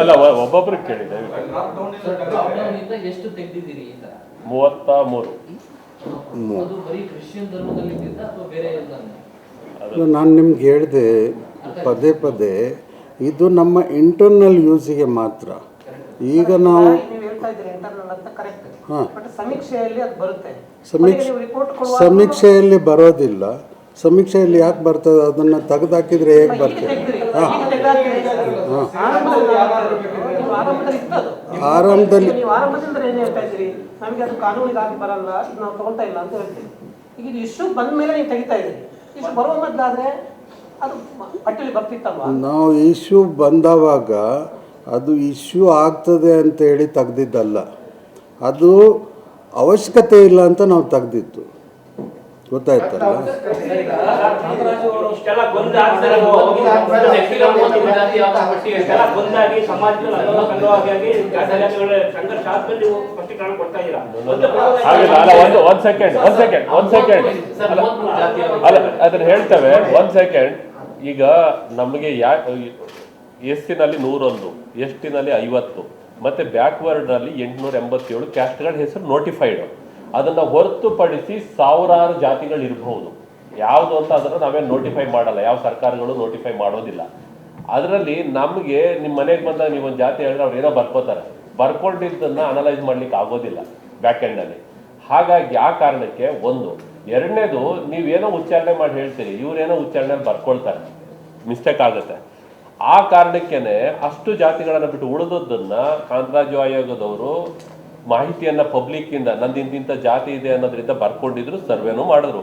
ಅಲ್ಲ ಒಬ್ಬೊಬ್ರಿಗೆ ಕೇಳಿದೆ ಲಾಕ್ಡೌನ್ನಿಂದ ಎಷ್ಟು ತೆಗೆದಿದ್ದೀರಿ ಮೂವತ್ತ ಮೂರು. ಅದು? ನಾನು ನಿಮ್ಗೆ ಹೇಳಿದೆ ಪದೇ ಪದೇ ಇದು ನಮ್ಮ ಇಂಟರ್ನಲ್ ಯೂಸಿಗೆ ಮಾತ್ರ. ಈಗ ನಾವು ನೀವು ಹೇಳ್ತಾ ಇಂಟರ್ನಲ್ ಅಂತ ಕರೆಕ್ಟ್ ಹಾಂ. ಬಟ್ ಸಮೀಕ್ಷೆಯಲ್ಲಿ ಅದು ಬರುತ್ತೆ. ಸಮೀಕ್ಷೆ ರಿಪೋರ್ಟ್ ಕೊಡುವಾಗ ಸಮೀಕ್ಷೆಯಲ್ಲಿ ಬರೋದಿಲ್ಲ. ಸಮೀಕ್ಷೆಯಲ್ಲಿ ಯಾಕೆ ಬರ್ತದೆ? ಅದನ್ನು ತೆಗೆದಾಕಿದ್ರೆ ಹೇಗೆ ಬರ್ತದೆ? ಹಾಂ. ಹಾಂ. ಆರಂಭದಲ್ಲಿ ನೀವು ಅಂತ ಇಶ್ಯೂ ನಾವು ಬಂದವಾಗ ಅದು ಇಶ್ಯೂ ಆಗ್ತದೆ ಅಂತೇಳಿ ತೆಗ್ದಿದ್ದಲ್ಲ. ಅದು ಅವಶ್ಯಕತೆ ಇಲ್ಲ ಅಂತ ನಾವು ತೆಗ್ದಿತ್ತು ಗೊತ್ತಾಯ್ತಲ್ಲ? ಒಂದು ಒಂದ್ ಸೆಕೆಂಡ್ ಒಂದ್ ಸೆಕೆಂಡ್ ಒಂದ್ ಸೆಕೆಂಡ್? ಅಲ್ಲ ಅದನ್ನ ಹೇಳ್ತೇವೆ ಒಂದ್ ಸೆಕೆಂಡ್ ಈಗ ನಮಗೆ ಯಾ ಎಸ್ಟಿನಲ್ಲಿ ನಲ್ಲಿ ನೂರೊಂದು ಎಸ್ ಟಿನಲ್ಲಿ ಐವತ್ತು ಮತ್ತೆ ಬ್ಯಾಕ್ವರ್ಡ್ನಲ್ಲಿ ಎಂಟುನೂರ ಎಂಬತ್ತೇಳು ಕ್ಯಾಸ್ಟ್ಗಳ ಹೆಸರು ನೋಟಿಫೈಡ್ ಅದನ್ನ ಹೊರತುಪಡಿಸಿ ಸಾವಿರಾರು ಜಾತಿಗಳು ಇರಬಹುದು ಯಾವುದು ಅಂತ ಅದನ್ನ ನಾವೇನು ನೋಟಿಫೈ ಮಾಡಲ್ಲ. ಯಾವ ಸರ್ಕಾರಗಳು ನೋಟಿಫೈ ಮಾಡೋದಿಲ್ಲ. ಅದರಲ್ಲಿ ನಮಗೆ ನಿಮ್ಮ ಮನೆಗೆ ಬಂದಾಗ ಒಂದು ಜಾತಿ ಹೇಳಿದ್ರೆ ಅವ್ರು ಏನೋ ಬರ್ಕೋತಾರೆ. ಬರ್ಕೊಂಡಿದ್ದನ್ನ ಅನಲೈಸ್ ಮಾಡ್ಲಿಕ್ಕೆ ಆಗೋದಿಲ್ಲ ಬ್ಯಾಕ್ ಅಲ್ಲಿ. ಹಾಗಾಗಿ ಆ ಕಾರಣಕ್ಕೆ ಒಂದು. ಎರಡನೇದು ನೀವೇನೋ ಉಚ್ಚಾರಣೆ ಮಾಡಿ ಹೇಳ್ತೀರಿ. ಇವರೇನೋ ಉಚ್ಚಾರಣೆ ಬರ್ಕೊಳ್ತಾರೆ. ಮಿಸ್ಟೇಕ್ ಆಗುತ್ತೆ. ಆ ಕಾರಣಕ್ಕೇನೆ ಅಷ್ಟು ಜಾತಿಗಳನ್ನು ಬಿಟ್ಟು ಉಳಿದದ್ದನ್ನ ಕಾಂತರಾಜು ಆಯೋಗದವರು ಮಾಹಿತಿಯನ್ನ ಪಬ್ಲಿಕ್ ಇಂದ, ನಂದು ಇಂತಿಂಥ ಜಾತಿ ಇದೆ ಅನ್ನೋದ್ರಿಂದ ಬರ್ಕೊಂಡಿದ್ರು ಸರ್ವೆನೂ ಮಾಡಿದ್ರು.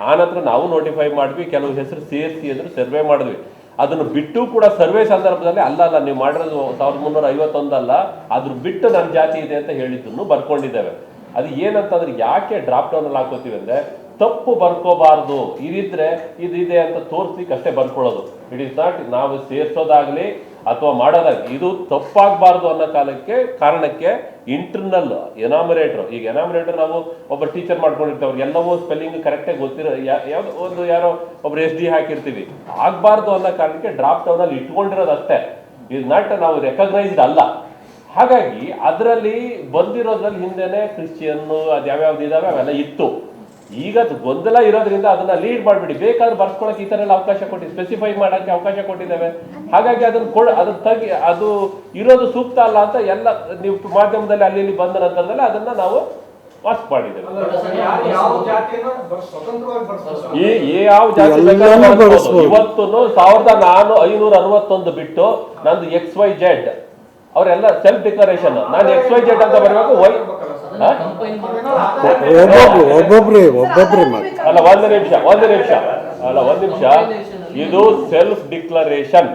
ಆನಂತರ ನಂತರ ನಾವು ನೋಟಿಫೈ ಮಾಡಿದ್ವಿ, ಕೆಲವು ಹೆಸರು ಸೇರಿಸಿ ಅಂದ್ರು ಸರ್ವೆ ಮಾಡಿದ್ವಿ. ಅದನ್ನು ಬಿಟ್ಟು ಕೂಡ ಸರ್ವೆ ಸಂದರ್ಭದಲ್ಲಿ ಅಲ್ಲ ಅಲ್ಲ, ನೀವು ಮಾಡಿರೋದು ಸಾವಿರದ ಮುನ್ನೂರ ಐವತ್ತೊಂದಲ್ಲ, ಅದ್ರ ಬಿಟ್ಟು ನನ್ನ ಜಾತಿ ಇದೆ ಅಂತ ಹೇಳಿದ್ದನ್ನು ಬರ್ಕೊಂಡಿದ್ದೇವೆ. ಅದು ಏನಂತಂದ್ರೆ ಯಾಕೆ ಡ್ರಾಪ್ ಡೌನ್ ಅಲ್ಲಿ ಹಾಕೋತೀವಿ ಅಂದ್ರೆ, ತಪ್ಪು ಬರ್ಕೋಬಾರ್ದು. ಇದಿದ್ರೆ ಇದಿದೆ ಅಂತ ತೋರಿಸ್ಲಿಕ್ಕೆ ಅಷ್ಟೇ ಬರ್ಕೊಳ್ಳೋದು. ಇಟ್ ಇಸ್ ನಾಟ್ ನಾವು ಸೇರ್ಸೋದಾಗ್ಲಿ ಅಥವಾ ಮಾಡೋದಾಗ ಇದು ತಪ್ಪಾಗಬಾರ್ದು ಅನ್ನೋ ಕಾಲಕ್ಕೆ, ಕಾರಣಕ್ಕೆ ಇಂಟರ್ನಲ್ ಎನಾಮರೇಟರ್ ಈಗ ಎನಾಮರೇಟರ್ ನಾವು ಒಬ್ಬ ಟೀಚರ್ ಮಾಡ್ಕೊಂಡಿರ್ತೀವಿ ಅವ್ರಿಗೆ ಎಲ್ಲವೂ ಸ್ಪೆಲ್ಲಿಂಗ್ ಕರೆಕ್ಟಾಗಿ ಗೊತ್ತಿರೋ ಯಾವ್ದೋ ಒಂದು ಯಾರೋ ಒಬ್ರು ಎಸ್ ಡಿ ಹಾಕಿರ್ತೀವಿ. ಆಗಬಾರ್ದು ಅನ್ನೋ ಕಾರಣಕ್ಕೆ ಡ್ರಾಪ್ ಡೌನ್ ಅಲ್ಲಿ ಇಟ್ಕೊಂಡಿರೋದು ಅಷ್ಟೇ. ಇಸ್ ನಾಟ್ ನಾವು ರೆಕಗ್ನೈಸ್ಡ್ ಅಲ್ಲ. ಹಾಗಾಗಿ ಅದರಲ್ಲಿ ಬಂದಿರೋದ್ರಲ್ಲಿ ಹಿಂದೆನೆ ಕ್ರಿಶ್ಚಿಯನ್ನು ಅದು ಯಾವ್ಯಾವ್ದು ಇದಾವೆ, ಅವೆಲ್ಲ ಇತ್ತು. ಈಗ ಅದು ಗೊಂದಲ ಇರೋದ್ರಿಂದ ಅದನ್ನ ಲೀಡ್ ಮಾಡ್ಬಿಡಿ. ಬೇಕಾದ್ರೆ ಬರ್ಸ್ಕೊಳಕ್ಕೆ ಈ ತರ ಎಲ್ಲ ಅವಕಾಶ ಕೊಟ್ಟಿ ಸ್ಪೆಸಿಫೈ ಮಾಡಕ್ಕೆ ಅವಕಾಶ ಕೊಟ್ಟಿದ್ದೇವೆ. ಹಾಗಾಗಿ ಅದನ್ನ ಕೊಡ ಅದನ್ನ ತಗಿ ಅದು ಇರೋದು ಸೂಕ್ತ ಅಲ್ಲ ಅಂತ ಎಲ್ಲ ನೀವು ಮಾಧ್ಯಮದಲ್ಲಿ ಅಲ್ಲಿ ಇಲ್ಲಿ ಬಂದ ನಂತರದಲ್ಲಿ ಅದನ್ನ ನಾವು ವಾಸ್ ಮಾಡಿದ್ದೇವೆ. ಯಾವ ಜಾತಿಯನ್ನು ಸ್ವತಂತ್ರವಾಗಿ ಬರ್ಸ್ಬೋದು ಈ ಯಾವ ಜಾತಿ. ಇವತ್ತು ಸಾವಿರದ ನಾನು ಐನೂರ ಅರವತ್ತೊಂದು ಬಿಟ್ಟು ನಂದು ಎಕ್ಸ್ ವೈ ಜೆಡ್ ಅವರೆಲ್ಲ ಸೆಲ್ಫ್ ಡಿಕ್ಲರೇಷನ್ ನಾನು ಎಕ್ಸ್ ವೈ ಜೆಡ್ ಅಂತ ಬರಬೇಕು ವೈ ಒಬ್ಬೊಬ್ರು ಒಬ್ಬೊಬ್ರಿ ಒಬ್ಬೊಬ್ರಿ ಮಾಡಿ ಅಲ್ಲ ಒಂದು ನಿಮಿಷ ಒಂದು ನಿಮಿಷ. ಅಲ್ಲ ಒಂದು ನಿಮಿಷ. ಇದು ಸೆಲ್ಫ್ ಡಿಕ್ಲರೇಷನ್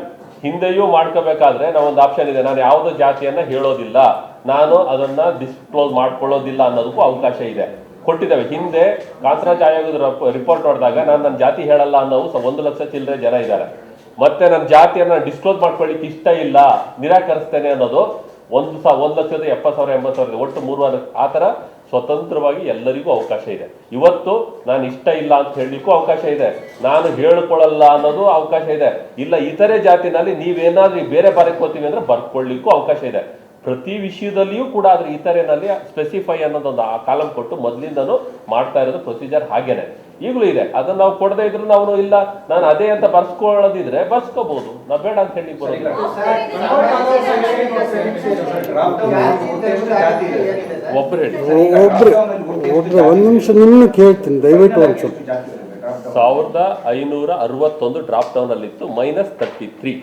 ಹಿಂದೆಯೂ ಮಾಡ್ಕೋಬೇಕಾದ್ರೆ ನಾವೊಂದು ಒಂದು ಆಪ್ಷನ್ ಇದೆ. ನಾನು ಯಾವುದೋ ಜಾತಿಯನ್ನ ಹೇಳೋದಿಲ್ಲ. ನಾನು ಅದನ್ನ ಡಿಸ್ಕ್ಲೋಸ್ ಮಾಡ್ಕೊಳ್ಳೋದಿಲ್ಲ ಅನ್ನೋದಕ್ಕೂ ಅವಕಾಶ ಇದೆ. ಕೊಟ್ಟಿದ್ದಾವೆ. ಹಿಂದೆ ಕಾಂತರಾಜ್ ಆಯೋಗದ ರಿಪೋರ್ಟ್ ನೋಡಿದಾಗ ನಾನು ನನ್ನ ಜಾತಿ ಹೇಳಲ್ಲ ಅನ್ನೋ ಒಂದು ಲಕ್ಷ ಚಿಲ್ಲರೆ ಜನ ಇದ್ದಾರೆ. ಮತ್ತೆ ನನ್ನ ಜಾತಿಯನ್ನ ಡಿಸ್ಕ್ಲೋಸ್ ಮಾಡ್ಕೊಳ್ಳಿಕ್ಕೆ ಇಷ್ಟ ಇಲ್ಲ ನಿರಾಕರಿಸ್ತೇನೆ ಅನ್ನೋದು ಒಂದು ಸಾ ಒಂದು ಲಕ್ಷದ ಎಪ್ಪತ್ತು ಸಾವಿರ, ಎಂಬತ್ತು ಸಾವಿರ ಇದೆ. ಒಟ್ಟು ಮೂರುವರೆ ಆ ಥರ ಸ್ವತಂತ್ರವಾಗಿ ಎಲ್ಲರಿಗೂ ಅವಕಾಶ ಇದೆ. ಇವತ್ತು ನಾನು ಇಷ್ಟ ಇಲ್ಲ ಅಂತ ಹೇಳಲಿಕ್ಕೂ ಅವಕಾಶ ಇದೆ. ನಾನು ಹೇಳ್ಕೊಳ್ಳಲ್ಲ ಅನ್ನೋದು ಅವಕಾಶ ಇದೆ. ಇಲ್ಲ, ಇತರೆ ಜಾತಿನಲ್ಲಿ ನೀವೇನಾದ್ರೂ ಬೇರೆ ಬರ್ಕೋತೀವಿ ಅಂದ್ರೆ ಬರ್ಕೊಳ್ಳಿಕ್ಕೂ ಅವಕಾಶ ಇದೆ. ಪ್ರತಿ ವಿಷಯದಲ್ಲಿಯೂ ಕೂಡ ಅದ್ರ ಇತರೆನಲ್ಲಿ ಸ್ಪೆಸಿಫೈ ಅನ್ನೋದೊಂದು ಆ ಕಾಲಂ ಕೊಟ್ಟು ಮೊದಲಿಂದನೂ ಮಾಡ್ತಾ ಇರೋದು ಪ್ರೊಸೀಜರ್ ಹಾಗೇನೆ. ಈಗಲೂ ಇದೆ ಅದನ್ನ ನಾವು ಕೊಡದೇ ಇದ್ರು ನಾವು ಇಲ್ಲ ನಾನು ಅದೇ ಅಂತ ಬರ್ಸ್ಕೊಳ್ಳೋದಿದ್ರೆ ಬರ್ಸ್ಕೋಬಹುದು ನಾವು ಬೇಡ ಅಂತ ಹೇಳಿ ಬರೋದಿಲ್ಲ ಒಬ್ರು ಹೇಳಿ ಒಬ್ರು ಒಬ್ರು ಒಂದು ನಿಮಿಷ ನಿಮ್ಮನ್ನು ಕೇಳ್ತೀನಿ ದಯವಿಟ್ಟು ಒಂದು ಸ್ವಲ್ಪ ಸಾವಿರದ ಐನೂರ ಅರವತ್ತೊಂದು ಡ್ರಾಪ್ ಡೌನ್ ಅಲ್ಲಿತ್ತು ಮೈನಸ್ ತರ್ಟಿ ತ್ರೀ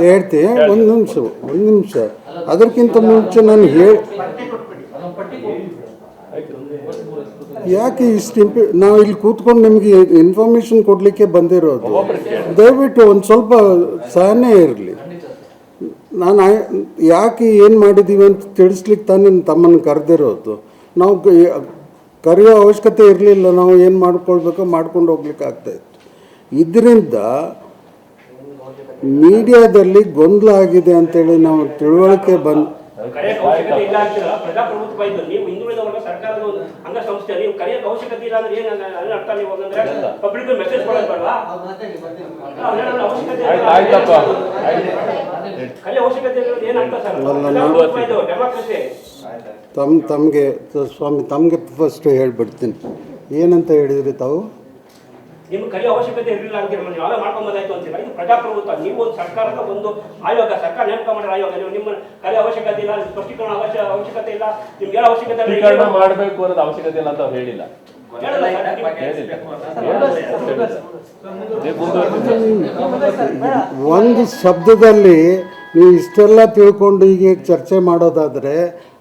ಹೇಳ್ತೀನಿ ಒಂದು ನಿಮಿಷ ಒಂದು ನಿಮಿಷ ಅದಕ್ಕಿಂತ ಮುಂಚೆ ನಾನು ಹೇಳಿ. ಯಾಕೆ ಇಷ್ಟು ಇಂಪಿ ನಾವು ಇಲ್ಲಿ ಕೂತ್ಕೊಂಡು ನಿಮಗೆ ಇನ್ಫಾರ್ಮೇಶನ್ ಕೊಡಲಿಕ್ಕೆ ಬಂದಿರೋದು? ದಯವಿಟ್ಟು ಒಂದು ಸ್ವಲ್ಪ ಸಹನೆ ಇರಲಿ. ನಾನು ಯಾಕೆ ಏನು ಮಾಡಿದ್ದೀವಿ ಅಂತ ತಿಳಿಸ್ಲಿಕ್ಕೆ ತಾನೇ ತಮ್ಮನ್ನು ಕರೆದಿರೋದು? ನಾವು ಕರೆಯೋ ಅವಶ್ಯಕತೆ ಇರಲಿಲ್ಲ, ನಾವು ಏನು ಮಾಡ್ಕೊಳ್ಬೇಕೋ ಮಾಡ್ಕೊಂಡು ಹೋಗ್ಲಿಕ್ಕೆ ಆಗ್ತಾಯಿತ್ತು ಇದರಿಂದ ಮೀಡಿಯಾದಲ್ಲಿ ಗೊಂದಲ ಆಗಿದೆ ಅಂತೇಳಿ ನಾವು ತಿಳುವಳಿಕೆ ಬಂದು ಕರೆಯಕ್ಕೆ ಅವಶ್ಯಕತೆ ಇಲ್ಲ ಅಂತೀರ ಪ್ರಜಾಪ್ರಭುತ್ವ ಇದ್ದು ನೀವು ಹಿಂದುಳಿದ ವರ್ಗ ಸರ್ಕಾರದ ಅಂಗ ಅಂಗಸಂಸ್ಥೆ ನೀವು ಕರೆಯಕ್ಕೆ ಅವಶ್ಯಕತೆ ಇಲ್ಲ ಅಂದ್ರೆ ಏನು ಅದ್ರ ಅರ್ಥ ನೀವು ಅಂದ್ರೆ ಪಬ್ಲಿಕ್ ಮೆಸೇಜ್ ಕೊಡೋದು ಬೇಡವಾ? ಅವಶ್ಯಕತೆ. ಆಯ್ತಪ್ಪ ಅವಶ್ಯಕತೆ ಇರೋದು ಏನಂತ ಸರ್? ಡೆಮಾಕ್ರಸಿ? ತಮ್ಮ ತಮಗೆ ಸ್ವಾಮಿ ತಮಗೆ ಫಸ್ಟ್ ಹೇಳ್ಬಿಡ್ತೀನಿ. ಏನಂತ ಹೇಳಿದ್ರಿ ತಾವು? ನಿಮ್ಗೆ ಕಲಿಯೋ ಅವಶ್ಯಕತೆ ಇರಲಿಲ್ಲ ಅಂತೀರ ನೀವು ನಾವೇ ಮಾಡ್ಕೊಂಬೋದಾಯ್ತು ಅಂತೀರ ಇದು ಪ್ರಜಾಪ್ರಭುತ್ವ ನೀವು ಒಂದು ಸರ್ಕಾರದ ಒಂದು ಆಯೋಗ ಸರ್ಕಾರ ನೇಮಕ ಮಾಡಿರೋ ಆಯೋಗ ನೀವು ನಿಮ್ಮ ಕಲಿಯ ಅವಶ್ಯಕತೆ ಇಲ್ಲ ಸ್ಪಷ್ಟೀಕರಣ ಅವಶ್ಯ ಅವಶ್ಯಕತೆ ಇಲ್ಲ ನಿಮ್ಗೆ ಏನು ಅವಶ್ಯಕತೆ ಇಲ್ಲ ಮಾಡಬೇಕು ಅನ್ನೋದು ಅವಶ್ಯಕತೆ ಇಲ್ಲ ಅಂತ ಅವ್ರು ಹೇಳಿಲ್ಲ. ಒಂದು ಶಬ್ದದಲ್ಲಿ ನೀವು ಇಷ್ಟೆಲ್ಲ ತಿಳ್ಕೊಂಡು ಈಗ ಚರ್ಚೆ ಮಾಡೋದಾದ್ರೆ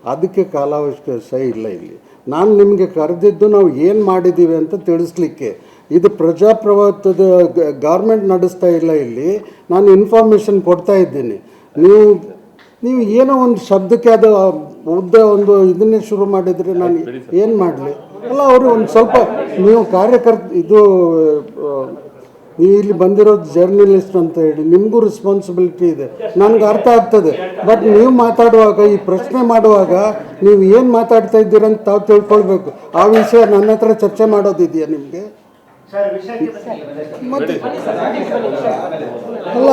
ಅದಕ್ಕೆ ಕಾಲಾವಕಾಶ ಇಲ್ಲ ಇಲ್ಲಿ ನಾನು ನಿಮಗೆ ಕರೆದಿದ್ದು ನಾವು ಏನು ಮಾಡಿದ್ದೀವಿ ಅಂತ ತಿಳಿಸ್ಲಿಕ್ಕೆ. ಇದು ಪ್ರಜಾಪ್ರಭುತ್ವದ ಗೌರ್ಮೆಂಟ್ ನಡೆಸ್ತಾ ಇಲ್ಲ ಇಲ್ಲಿ. ನಾನು ಇನ್ಫಾರ್ಮೇಷನ್ ಕೊಡ್ತಾ ಇದ್ದೀನಿ. ನೀವು ನೀವು ಏನೋ ಒಂದು ಶಬ್ದಕ್ಕೆ ಅದು ಉದ್ದ ಒಂದು ಇದನ್ನೇ ಶುರು ಮಾಡಿದರೆ ನಾನು ಏನು ಮಾಡಲಿ? ಅಲ್ಲ ಅವರು ಒಂದು ಸ್ವಲ್ಪ ನೀವು ಕಾರ್ಯಕರ್ತ ಇದು ಇಲ್ಲಿ ಬಂದಿರೋದು ಜರ್ನಲಿಸ್ಟ್ ಅಂತ ಹೇಳಿ, ನಿಮಗೂ ರೆಸ್ಪಾನ್ಸಿಬಿಲಿಟಿ ಇದೆ. ನನಗೆ ಅರ್ಥ ಆಗ್ತದೆ. ಬಟ್ ನೀವು ಮಾತಾಡುವಾಗ, ಈ ಪ್ರಶ್ನೆ ಮಾಡುವಾಗ, ನೀವು ಏನು ಮಾತಾಡ್ತಾ ಇದ್ದೀರಂತ ತಾವು ತಿಳ್ಕೊಳ್ಬೇಕು. ಆ ವಿಷಯ ನನ್ನ ಹತ್ರ ಚರ್ಚೆ ಮಾಡೋದಿದೆಯಾ ನಿಮಗೆ? ಮತ್ತೆ? ಅಲ್ಲ,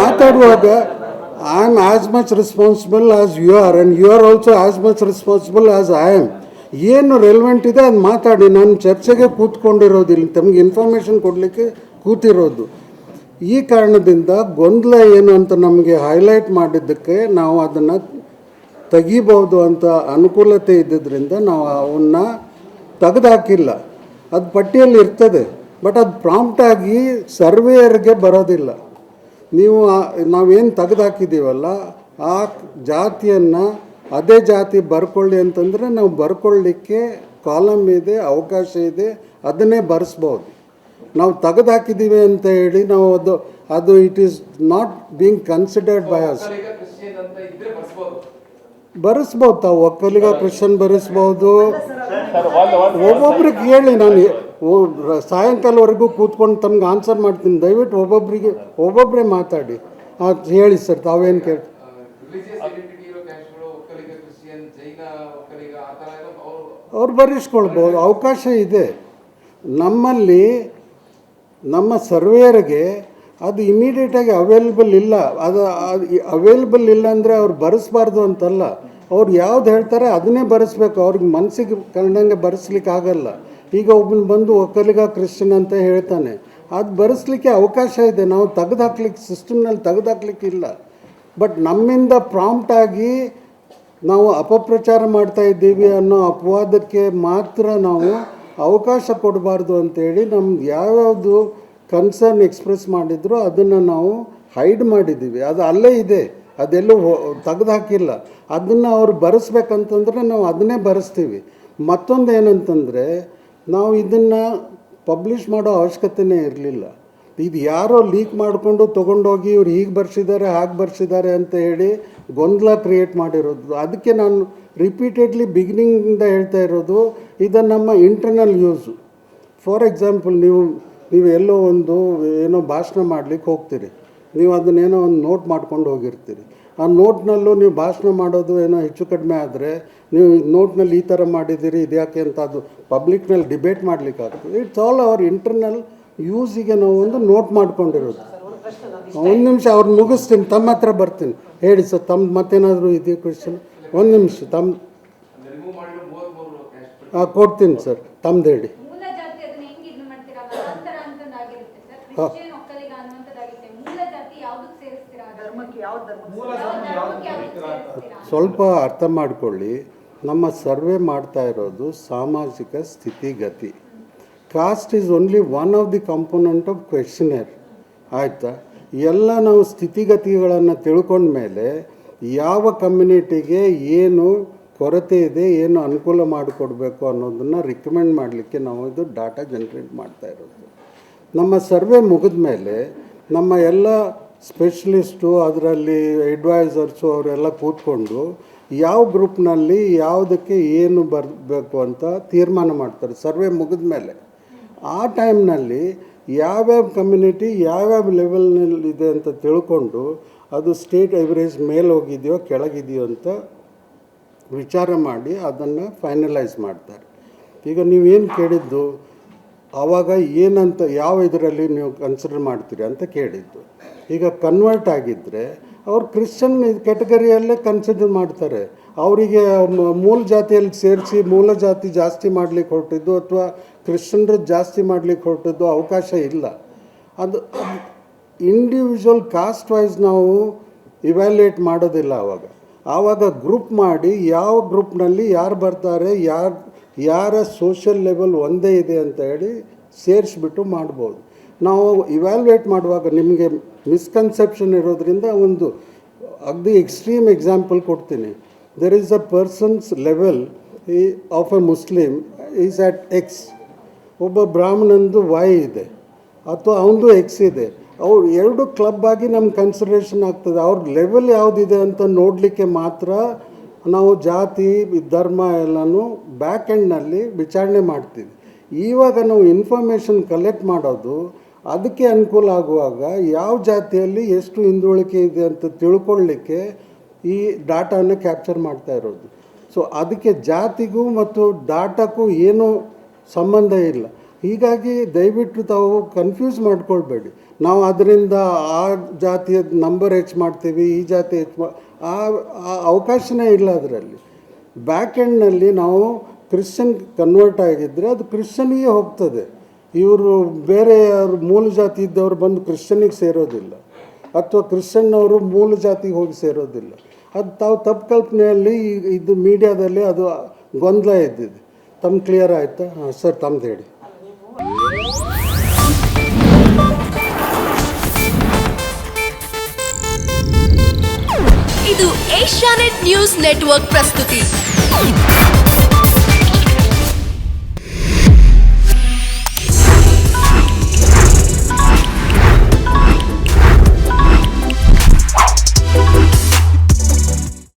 ಮಾತಾಡುವಾಗ I am as much responsible as you are and you are also as much responsible as I am ಏನು ರೆಲ್ವೆಂಟ್ ಇದೆ ಅದು ಮಾತಾಡಿ. ನಾನು ಚರ್ಚೆಗೆ ಕೂತ್ಕೊಂಡಿರೋದಿಲ್ಲ. ತಮಗೆ ಇನ್ಫಾರ್ಮೇಷನ್ ಕೊಡಲಿಕ್ಕೆ ಕೂತಿರೋದು. ಈ ಕಾರಣದಿಂದ ಗೊಂದಲ ಏನು ಅಂತ ನಮಗೆ ಹೈಲೈಟ್ ಮಾಡಿದ್ದಕ್ಕೆ ನಾವು ಅದನ್ನು ತೆಗಿಬೋದು ಅಂತ ಅನುಕೂಲತೆ ಇದ್ದಿದ್ದರಿಂದ ನಾವು ಅವನ್ನ ತೆಗೆದಾಕಿಲ್ಲ. ಅದು ಪಟ್ಟಿಯಲ್ಲಿ ಇರ್ತದೆ. ಬಟ್ ಅದು ಪ್ರಾಂಪ್ಟಾಗಿ ಸರ್ವೇಯರ್ಗೆ ಬರೋದಿಲ್ಲ. ನೀವು ನಾವೇನು ತೆಗೆದುಹಾಕಿದ್ದೀವಲ್ಲ ಆ ಜಾತಿಯನ್ನು ಅದೇ ಜಾತಿ ಬರ್ಕೊಳ್ಳಿ ಅಂತಂದರೆ ನಾವು ಬರ್ಕೊಳ್ಳಿಕ್ಕೆ ಕಾಲಮ್ ಇದೆ ಅವಕಾಶ ಇದೆ ಅದನ್ನೇ ಬರೆಸ್ಬೋದು. ನಾವು ತೆಗೆದುಹಾಕಿದ್ದೀವಿ ಅಂತ ಹೇಳಿ ನಾವು ಅದು ಅದು it is not being considered by us ಬರೆಸ್ಬೋದು. ತಾವು ಒಕ್ಕಲಿಗ ಕ್ರಿಶ್ಚನ್ ಬರೆಸ್ಬೋದು. ಒಬ್ಬೊಬ್ರಿಗೆ ಹೇಳಿ ನಾನು ಸಾಯಂಕಾಲವರೆಗೂ ಕೂತ್ಕೊಂಡು ತಮ್ಗೆ ಆನ್ಸರ್ ಮಾಡ್ತೀನಿ. ದಯವಿಟ್ಟು ಒಬ್ಬೊಬ್ಬರಿಗೆ ಒಬ್ಬೊಬ್ಬರೇ ಮಾತಾಡಿ. ಹೇಳಿ ಸರ್ ತಾವೇನು ಕೇಳಿ ರಿಲಿಜಿಯಸ್ ಐಡೆಂಟಿಟಿ ಇರೋ ಕ್ಯಾಸ್ಟ್ಗಳು ಒಕ್ಕಲಿಗ ಕ್ರಿಶ್ಚಿಯನ್ ಜೈನ ಒಕ್ಕಲಿಗ ಆ ಥರ ಎಲ್ಲ ಅವರು ಬರೆಸ್ಕೊಳ್ಬೋದು, ಅವಕಾಶ ಇದೆ. ನಮ್ಮಲ್ಲಿ ನಮ್ಮ ಸರ್ವೇಯರ್ಗೆ ಅದು ಇಮಿಡಿಯೇಟಾಗಿ ಅವೈಲೇಬಲ್ ಇಲ್ಲ. ಅದು ಅವೈಲೇಬಲ್ ಇಲ್ಲ ಅಂದರೆ ಅವ್ರು ಬರೆಸ್ಬಾರ್ದು ಅಂತಲ್ಲ. ಅವ್ರು ಯಾವ್ದು ಹೇಳ್ತಾರೆ ಅದನ್ನೇ ಬರೆಸ್ಬೇಕು. ಅವ್ರಿಗೆ ಮನಸ್ಸಿಗೆ ಕಂಡಂಗೆ ಬರೆಸ್ಲಿಕ್ಕೆ ಆಗಲ್ಲ. ಈಗ ಒಬ್ಬನ ಬಂದು ಒಕ್ಕಲಿಗ ಕ್ರಿಶ್ಚಿಯನ್ ಅಂತ ಹೇಳ್ತಾನೆ. ಅದು ಬರೆಸ್ಲಿಕ್ಕೆ ಅವಕಾಶ ಇದೆ. ನಾವು ತೆಗೆದುಹಾಕ್ಲಿಕ್ಕೆ ಸಿಸ್ಟಮ್ನಲ್ಲಿ ತೆಗೆದು ಇಲ್ಲ. ಬಟ್ ನಮ್ಮಿಂದ ಪ್ರಾಂಪ್ಟಾಗಿ ನಾವು ಅಪಪ್ರಚಾರ ಮಾಡ್ತಾ ಇದ್ದೀವಿ ಅನ್ನೋ ಅಪವಾದಕ್ಕೆ ಮಾತ್ರ ನಾವು ಅವಕಾಶ ಕೊಡಬಾರ್ದು ಅಂತೇಳಿ ನಮ್ದು ಯಾವ್ಯಾವುದು ಕನ್ಸರ್ನ್ ಎಕ್ಸ್ಪ್ರೆಸ್ ಮಾಡಿದ್ರು ಅದನ್ನು ನಾವು ಹೈಡ್ ಮಾಡಿದ್ದೀವಿ. ಅದು ಅಲ್ಲೇ ಇದೆ. ಅದೆಲ್ಲೂ ತೆಗೆದುಹಾಕಿಲ್ಲ ಅದನ್ನು ಅವ್ರು ಬರೆಸ್ಬೇಕಂತಂದ್ರೆ ನಾವು ಅದನ್ನೇ ಬರೆಸ್ತೀವಿ. ಮತ್ತೊಂದು ಏನಂತಂದರೆ ನಾವು ಇದನ್ನು ಪಬ್ಲಿಷ್ ಮಾಡೋ ಅವಶ್ಯಕತೆನೇ ಇರಲಿಲ್ಲ. ಇದು ಯಾರೋ ಲೀಕ್ ಮಾಡಿಕೊಂಡು ತೊಗೊಂಡೋಗಿ ಇವ್ರು ಹೀಗೆ ಬರ್ಸಿದ್ದಾರೆ, ಹಾಗೆ ಬರ್ಸಿದ್ದಾರೆ ಅಂತ ಹೇಳಿ ಗೊಂದಲ ಕ್ರಿಯೇಟ್ ಮಾಡಿರೋದು. ಅದಕ್ಕೆ ನಾನು ರಿಪೀಟೆಡ್ಲಿ ಬಿಗಿನಿಂಗಿಂದ ಹೇಳ್ತಾ ಇರೋದು, ಇದು ನಮ್ಮ ಇಂಟರ್ನಲ್ ಯೂಸು ಫಾರ್ ಎಕ್ಸಾಂಪಲ್ ನೀವು ನೀವು ಎಲ್ಲೋ ಒಂದು ಏನೋ ಭಾಷಣ ಮಾಡ್ಲಿಕ್ಕೆ ಹೋಗ್ತೀರಿ. ನೀವು ಅದನ್ನೇನೋ ಒಂದು ನೋಟ್ ಮಾಡ್ಕೊಂಡು ಹೋಗಿರ್ತೀರಿ. ಆ ನೋಟ್ನಲ್ಲೂ ನೀವು ಭಾಷಣ ಮಾಡೋದು ಏನೋ ಹೆಚ್ಚು ಕಡಿಮೆ ಆದರೆ ನೀವು ನೋಟ್ನಲ್ಲಿ ಈ ಥರ ಮಾಡಿದ್ದೀರಿ, ಇದ್ಯಾಕೆ ಅಂತ ಅದು ಪಬ್ಲಿಕ್ನಲ್ಲಿ ಡಿಬೇಟ್ ಮಾಡ್ಲಿಕ್ಕೆ ಆಗ್ತದೆ ಇಟ್ಸ್ ಆಲ್ ಅವರ್ ಇಂಟರ್ನಲ್ ಯೂಸಿಗೆ ನಾವು ಒಂದು ನೋಟ್ ಮಾಡ್ಕೊಂಡಿರೋದು. ಒಂದು ನಿಮಿಷ ಅವ್ರು ಮುಗಿಸ್ತೀನಿ ತಮ್ಮ ಹತ್ರ ಬರ್ತೀನಿ. ಹೇಳಿ ಸರ್ ತಮ್ಮ ಮತ್ತೇನಾದರೂ ಇದೆಯಾ ಕ್ವೆಶನ್ ಒಂದು ನಿಮಿಷ ತಮ್ಮ ಹಾಂ ಕೊಡ್ತೀನಿ ಸರ್ ತಮ್ಮದು ಹೇಳಿ. ಮೂಲ ಜಾತಿ ಅದನ್ನ ಹೆಂಗ್ ಇದು ಮಾಡ್ತೀರಾ? ಮತಾಂತರ ಅಂತಂದಾಗಿರುತ್ತೆ ಸರ್. ಕ್ರಿಶ್ಚಿಯನ್ ಒಕ್ಕಲಿಗ ಅನ್ನುವಂಥದ್ದಾಗಿರುತ್ತೆ. ಮೂಲ ಜಾತಿ ಯಾವ್ದಕ್ಕೆ ಸೇರಿಸ್ತೀರಾ ಧರ್ಮಕ್ಕೆ ಯಾವ ಮೂಲ ಜಾತಿ ಯಾವ್ದು ಸೇರಿಸ್ತೀರಾ? ಸ್ವಲ್ಪ ಅರ್ಥ ಮಾಡಿಕೊಳ್ಳಿ. ನಮ್ಮ ಸರ್ವೆ ಮಾಡ್ತಾ ಇರೋದು ಸಾಮಾಜಿಕ ಸ್ಥಿತಿಗತಿ. Caste is only one of the component of questionnaire ಆಯಿತಾ? ಎಲ್ಲ ನಾವು ಸ್ಥಿತಿಗತಿಗಳನ್ನು ತಿಳ್ಕೊಂಡ್ಮೇಲೆ ಯಾವ ಕಮ್ಯುನಿಟಿಗೆ ಏನು ಕೊರತೆ ಇದೆ, ಏನು ಅನುಕೂಲ ಮಾಡಿಕೊಡ್ಬೇಕು ಅನ್ನೋದನ್ನು ರಿಕಮೆಂಡ್ ಮಾಡಲಿಕ್ಕೆ ನಾವು ಇದು ಡಾಟಾ ಜನ್ರೇಟ್ ಮಾಡ್ತಾ ಇರೋದು. ನಮ್ಮ ಸರ್ವೆ ಮುಗಿದ ಮೇಲೆ ನಮ್ಮ ಎಲ್ಲ ಸ್ಪೆಷಲಿಸ್ಟು ಅದರಲ್ಲಿ ಅಡ್ವೈಸರ್ಸು ಅವರೆಲ್ಲ ಕೂತ್ಕೊಂಡು ಯಾವ ಗ್ರೂಪ್ನಲ್ಲಿ ಯಾವುದಕ್ಕೆ ಏನು ಬರಬೇಕು ಅಂತ ತೀರ್ಮಾನ ಮಾಡ್ತಾರೆ. ಸರ್ವೆ ಮುಗಿದ ಮೇಲೆ ಆ ಟೈಮ್ನಲ್ಲಿ ಯಾವ್ಯಾವ ಕಮ್ಯುನಿಟಿ ಯಾವ್ಯಾವ ಲೆವೆಲ್ನಲ್ಲಿದೆ ಅಂತ ತಿಳ್ಕೊಂಡು ಅದು ಸ್ಟೇಟ್ ಎವರೇಜ್ ಮೇಲೆ ಹೋಗಿದೆಯೋ ಕೆಳಗಿದೆಯೋ ಅಂತ ವಿಚಾರ ಮಾಡಿ ಅದನ್ನು ಫೈನಲೈಸ್ ಮಾಡ್ತಾರೆ. ಈಗ ನೀವೇನು ಕೇಳಿದ್ದು? ಆವಾಗ ಏನಂತ ಯಾವ ಇದರಲ್ಲಿ ನೀವು ಕನ್ಸಿಡರ್ ಮಾಡ್ತೀರಿ ಅಂತ ಕೇಳಿದ್ದು. ಈಗ ಕನ್ವರ್ಟ್ ಆಗಿದ್ದರೆ ಅವ್ರು ಕ್ರಿಶ್ಚನ್ ಕ್ಯಾಟಗರಿಯಲ್ಲೇ ಕನ್ಸಿಡರ್ ಮಾಡ್ತಾರೆ. ಅವರಿಗೆ ಮೂಲ ಜಾತಿಯಲ್ಲಿ ಸೇರಿಸಿ ಮೂಲ ಜಾತಿ ಜಾಸ್ತಿ ಮಾಡಲಿಕ್ಕೆ ಹೊರಟಿದ್ದು ಅಥವಾ ಕ್ರಿಶ್ಚಿಯನ್ರು ಜಾಸ್ತಿ ಮಾಡಲಿಕ್ಕೆ ಹೊರಟದ್ದು ಅವಕಾಶ ಇಲ್ಲ. ಅದು ಇಂಡಿವಿಜುವಲ್ ಕಾಸ್ಟ್ ವೈಸ್ ನಾವು ಇವ್ಯಾಲ್ಯೇಟ್ ಮಾಡೋದಿಲ್ಲ ಆವಾಗ ಆವಾಗ ಗ್ರೂಪ್ ಮಾಡಿ ಯಾವ ಗ್ರೂಪ್ನಲ್ಲಿ ಯಾರು ಬರ್ತಾರೆ, ಯಾರು, ಯಾರ ಸೋಷಿಯಲ್ ಲೆವೆಲ್ ಒಂದೇ ಇದೆ ಅಂತ ಹೇಳಿ ಸೇರಿಸ್ಬಿಟ್ಟು ಮಾಡ್ಬೋದು. ನಾವು ಇವ್ಯಾಲ್ಯೇಟ್ ಮಾಡುವಾಗ ನಿಮಗೆ ಮಿಸ್ಕನ್ಸೆಪ್ಷನ್ ಇರೋದ್ರಿಂದ ಒಂದು ಅಗ್ದಿ ಎಕ್ಸ್ಟ್ರೀಮ್ ಎಕ್ಸಾಂಪಲ್ ಕೊಡ್ತೀನಿ. There is a persons level of a Muslim is at X ಒಬ್ಬ ಬ್ರಾಹ್ಮಣಂದು ವಾಯ್ ಇದೆ, ಅಥವಾ ಅವನದು ಎಕ್ಸ್ ಇದೆ. ಅವ್ರು ಎರಡು ಕ್ಲಬ್ ಆಗಿ ನಮ್ಗೆ ಕನ್ಸಿಡರೇಷನ್ ಆಗ್ತದೆ. ಅವ್ರ ಲೆವೆಲ್ ಯಾವುದಿದೆ ಅಂತ ನೋಡಲಿಕ್ಕೆ ಮಾತ್ರ ನಾವು ಜಾತಿ, ಧರ್ಮ ಎಲ್ಲನೂ ಬ್ಯಾಕ್ ಎಂಡ್ನಲ್ಲಿ ವಿಚಾರಣೆ ಮಾಡ್ತೀವಿ. ಇವಾಗ ನಾವು ಇನ್ಫಾರ್ಮೇಷನ್ ಕಲೆಕ್ಟ್ ಮಾಡೋದು, ಅದಕ್ಕೆ ಅನುಕೂಲ ಆಗುವಾಗ ಯಾವ ಜಾತಿಯಲ್ಲಿ ಎಷ್ಟು ಹಿಂದುಳಿಕೆ ಇದೆ ಅಂತ ತಿಳ್ಕೊಳ್ಳಿಕ್ಕೆ ಈ ಡಾಟಾನ ಕ್ಯಾಪ್ಚರ್ ಮಾಡ್ತಾ ಇರೋದು. ಸೊ ಅದಕ್ಕೆ ಜಾತಿಗೂ ಮತ್ತು ಡಾಟಾಕ್ಕೂ ಏನೂ ಸಂಬಂಧ ಇಲ್ಲ. ಹೀಗಾಗಿ ದಯವಿಟ್ಟು ತಾವು ಕನ್ಫ್ಯೂಸ್ ಮಾಡಿಕೊಳ್ಬೇಡಿ. ನಾವು ಅದರಿಂದ ಆ ಜಾತಿಯ ನಂಬರ್ ಹೆಚ್ಚು ಮಾಡ್ತೀವಿ, ಈ ಜಾತಿ ಹೆಚ್ಚು ಮಾ, ಆ ಅವಕಾಶನೇ ಇಲ್ಲ ಅದರಲ್ಲಿ. ಬ್ಯಾಕ್ ಎಂಡ್ನಲ್ಲಿ ನಾವು ಕ್ರಿಶ್ಚಿಯನ್ ಕನ್ವರ್ಟ್ ಆಗಿದ್ದರೆ ಅದು ಕ್ರಿಶ್ಚನಿಗೆ ಹೋಗ್ತದೆ. ಇವರು ಬೇರೆ ಯಾರು ಮೂಲ ಜಾತಿ ಇದ್ದವರು ಬಂದು ಕ್ರಿಶ್ಚನಿಗೆ ಸೇರೋದಿಲ್ಲ. ಅಥವಾ ಕ್ರಿಶ್ಚನ್ನವರು ಮೂಲ ಜಾತಿಗೆ ಹೋಗಿ ಸೇರೋದಿಲ್ಲ. ಅದು ತಾವು ತಪ್ಪು ಕಲ್ಪನೆಯಲ್ಲಿ ಇದು ಮೀಡಿಯಾದಲ್ಲಿ ಅದು ಗೊಂದಲ ಇದ್ದಿದೆ ತಮ್ಮ ಕ್ಲಿಯರ್ ಆಯಿತಾ? ಹಾಂ ಸರ್ ತಮ್ಮದು ಹೇಳಿ. ಇದು ಏಷ್ಯಾನೆಟ್ ನ್ಯೂಸ್ ನೆಟ್ವರ್ಕ್ ಪ್ರಸ್ತುತಿ.